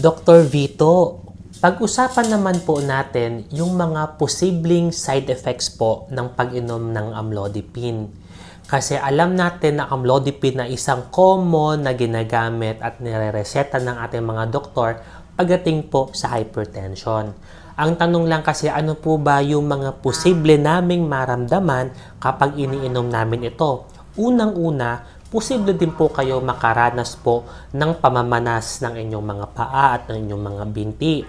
Dr. Vito, pag-usapan naman po natin yung mga posibleng side effects po ng pag-inom ng amlodipine. Kasi alam natin na amlodipine na isang common na ginagamit at nire-reseta ng ating mga doktor pagdating po sa hypertension. Ang tanong lang kasi ano po ba yung mga posible naming maramdaman kapag iniinom namin ito? Unang-una, posible din po kayo makaranas po ng pamamanas ng inyong mga paa at ng inyong mga binti.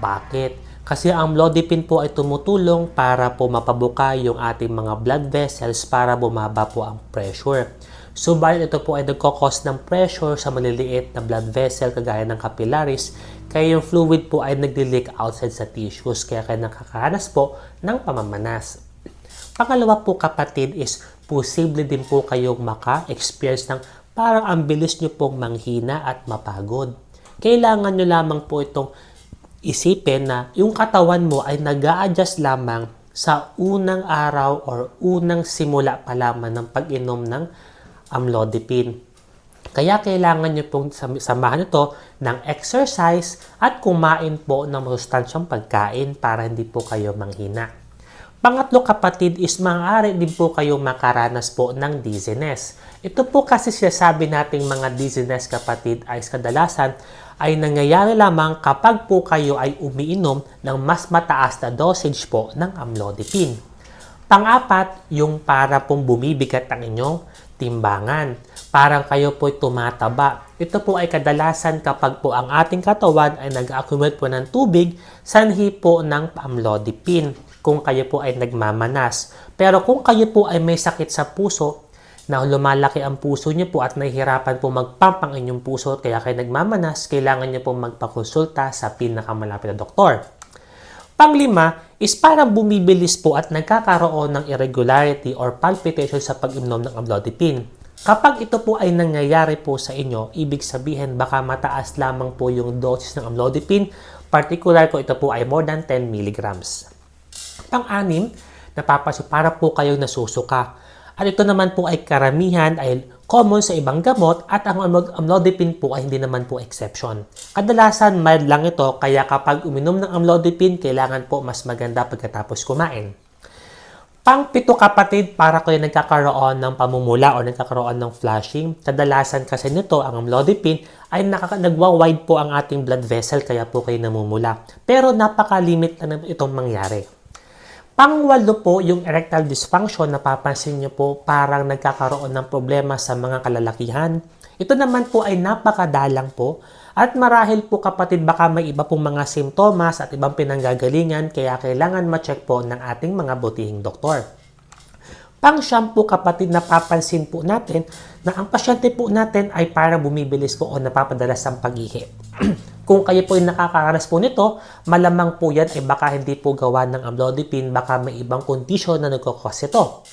Bakit? Kasi ang amlodipine po ay tumutulong para po mapabuka yung ating mga blood vessels para bumaba po ang pressure. Subalit ito po ay nagkakos ng pressure sa maliliit na blood vessel kagaya ng capillaries kaya yung fluid po ay nagdi-leak outside sa tissues kaya kayo nakakaranas po ng pamamanas. Pangalawa po kapatid is posible din po kayong maka-experience ng parang ang bilis nyo pong manghina at mapagod. Kailangan nyo lamang po itong isipin na yung katawan mo ay nag adjust lamang sa unang araw or unang simula pa lamang ng pag-inom ng amlodipine. Kaya kailangan nyo pong sam- samahan ito ng exercise at kumain po ng masustansyang pagkain para hindi po kayo manghina. Pangatlo kapatid is maaari din po kayong makaranas po ng dizziness. Ito po kasi sinasabi nating mga dizziness kapatid ay kadalasan ay nangyayari lamang kapag po kayo ay umiinom ng mas mataas na dosage po ng amlodipine. Pang-apat, yung para pong bumibigat ang inyong timbangan. Parang kayo po tumataba. Ito po ay kadalasan kapag po ang ating katawan ay nag-accumulate po ng tubig sanhi po ng amlodipine kung kayo po ay nagmamanas. Pero kung kayo po ay may sakit sa puso, na lumalaki ang puso niyo po at nahihirapan po mag-pump ang inyong puso kaya kayo nagmamanas, kailangan niyo po magpakonsulta sa pinakamalapit na doktor. Panglima is parang bumibilis po at nagkakaroon ng irregularity or palpitation sa pag-inom ng amlodipine. Kapag ito po ay nangyayari po sa inyo, ibig sabihin baka mataas lamang po yung doses ng amlodipine, particular ko ito po ay more than 10 milligrams. Pang-anim, napapansin para po kayong nasusuka. At ito naman po ay karamihan ay common sa ibang gamot at ang amlo- amlodipine po ay hindi naman po exception. Kadalasan mild lang ito kaya kapag uminom ng amlodipine, kailangan po mas maganda pagkatapos kumain. Pang-pito kapatid, para kayo nagkakaroon ng pamumula o nagkakaroon ng flushing, kadalasan kasi nito, ang amlodipine, ay nagwa-wide po ang ating blood vessel kaya po kayo namumula. Pero napaka-limit na itong mangyari. Pangwalo po, yung erectile dysfunction, napapansin nyo po parang nagkakaroon ng problema sa mga kalalakihan. Ito naman po ay napakadalang po at marahil po kapatid baka may iba pong mga simptomas at ibang pinanggagalingan kaya kailangan ma-check po ng ating mga butihing doktor. Pang shampoo kapatid napapansin po natin na ang pasyente po natin ay parang bumibilis po o napapadalas ang pag-ihi. Kung kayo po ay nakakaranas po nito, malamang po yan ay baka hindi po gawa ng amlodipine, baka may ibang kondisyon na nagkakos ito.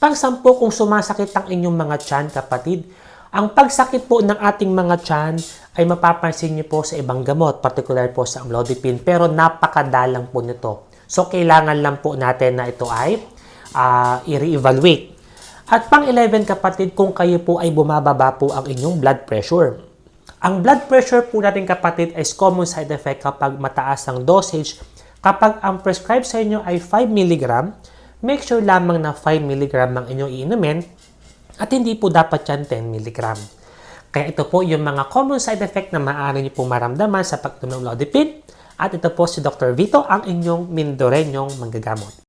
Pang-sampo, kung sumasakit ang inyong mga tiyan, kapatid, ang pagsakit po ng ating mga tiyan ay mapapansin niyo po sa ibang gamot, particular po sa amlodipine, pero napakadalang po nito. So, kailangan lang po natin na ito ay ah, i-re-evaluate. At pang-11 kapatid, kung kayo po ay bumababa po ang inyong blood pressure. Ang blood pressure po natin kapatid is common side effect kapag mataas ang dosage. Kapag ang prescribed sa inyo ay 5 mg, make sure lamang na 5 mg ang inyong iinumin at hindi po dapat yan 10 mg. Kaya ito po yung mga common side effect na maaari niyo po maramdaman sa pagtunom ng Lodipine. At ito po si Dr. Vito, ang inyong Mindorenyong manggagamot.